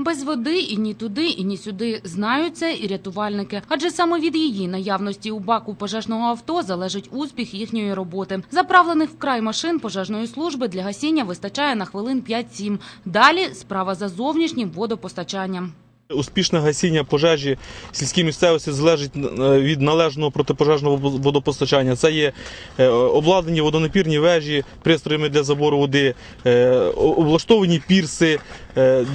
Без води і ні туди, і ні сюди знають це і рятувальники. Адже саме від її наявності у баку пожежного авто залежить успіх їхньої роботи. Заправлених вкрай машин пожежної служби для гасіння вистачає на хвилин 5-7. Далі справа за зовнішнім водопостачанням. Успішне гасіння пожежі в сільській місцевості залежить е, від належного протипожежного водопостачання. Це є е, обладнані водонапірні вежі пристроями для забору води, е, облаштовані пірси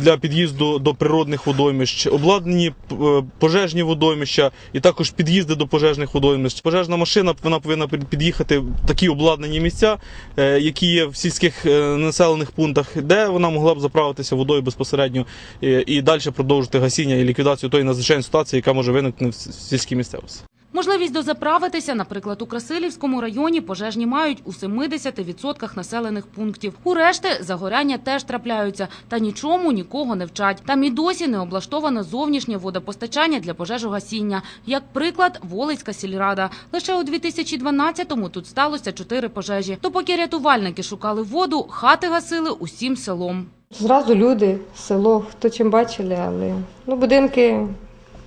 для під'їзду до природних водоймищ, обладнані е, пожежні водоймища і також під'їзди до пожежних водоймищ. Пожежна машина вона повинна під'їхати в такі обладнані місця, е, які є в сільських е, населених пунктах, де вона могла б заправитися водою безпосередньо е, і далі продовжити гасіння і ліквідацію тої надзвичайної ситуації, яка може виникнути в сільській місцевості. Можливість дозаправитися, наприклад, у Красилівському районі пожежні мають у 70% населених пунктів. У решти загоряння теж трапляються, та нічому нікого не вчать. Там і досі не облаштовано зовнішнє водопостачання для пожежогасіння. Як приклад, Волицька сільрада. Лише у 2012-му тут сталося чотири пожежі. Допоки рятувальники шукали воду, хати гасили усім селом. Зразу люди, село, хто чим бачили, але ну, будинки,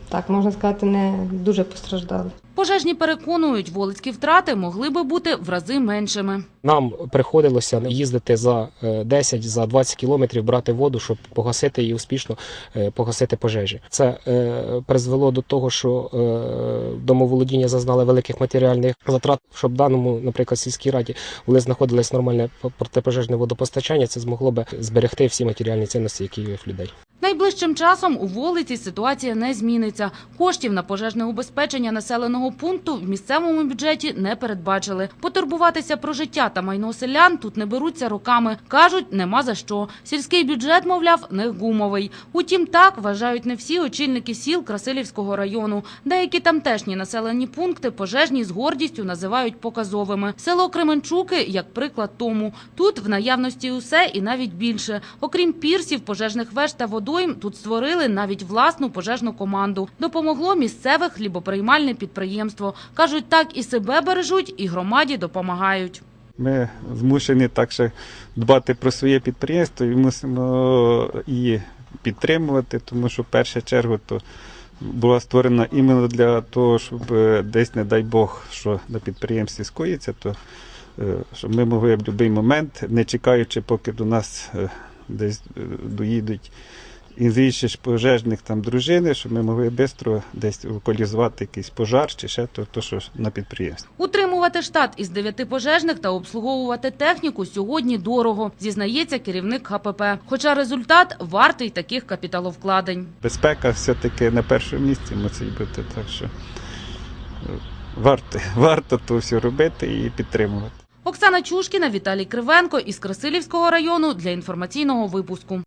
так можна сказати, не дуже постраждали. Пожежні переконують, волицькі втрати могли би бути в рази меншими. Нам приходилося їздити за е, 10 за 20 кілометрів, брати воду, щоб погасити і успішно е, погасити пожежі. Це е, призвело до того, що е, домоволодіння зазнали великих матеріальних затрат, щоб в даному, наприклад, сільській раді, коли знаходилось нормальне протипожежне водопостачання, це змогло би зберегти всі матеріальні цінності, які є в людей. Найближчим часом у Волиці ситуація не зміниться. Коштів на пожежне убезпечення населеного пункту в місцевому бюджеті не передбачили. Потурбуватися про життя та майно селян тут не беруться роками. Кажуть, нема за що. Сільський бюджет, мовляв, не гумовий. Утім, так вважають не всі очільники сіл Красилівського району. Деякі тамтешні населені пункти пожежні з гордістю називають показовими. Село Кременчуки, як приклад тому. Тут в наявності усе і навіть більше. Окрім пірсів, пожежних веж та водойм, тут створили навіть власну пожежну команду. Допомогло місцеве хлібоприймальне підприємство. Кажуть, так і себе бережуть, і громаді допомагають. Ми змушені також дбати про своє підприємство і мусимо її підтримувати, тому що в першу чергу то була створена іменно для того, щоб е, десь, не дай Бог, що на підприємстві скоїться, то е, щоб ми могли в будь-який момент, не чекаючи, поки до нас е, десь е, доїдуть інші ж пожежних там дружини, щоб ми могли швидко десь локалізувати якийсь пожар чи ще то, то що на підприємстві. Утримувати штат із дев'яти пожежних та обслуговувати техніку сьогодні дорого, зізнається керівник ХПП. Хоча результат вартий таких капіталовкладень. Безпека все-таки на першому місці мусить бути, так що е, варто, варто то все робити і підтримувати. Оксана Чушкіна, Віталій Кривенко із Красилівського району для інформаційного випуску.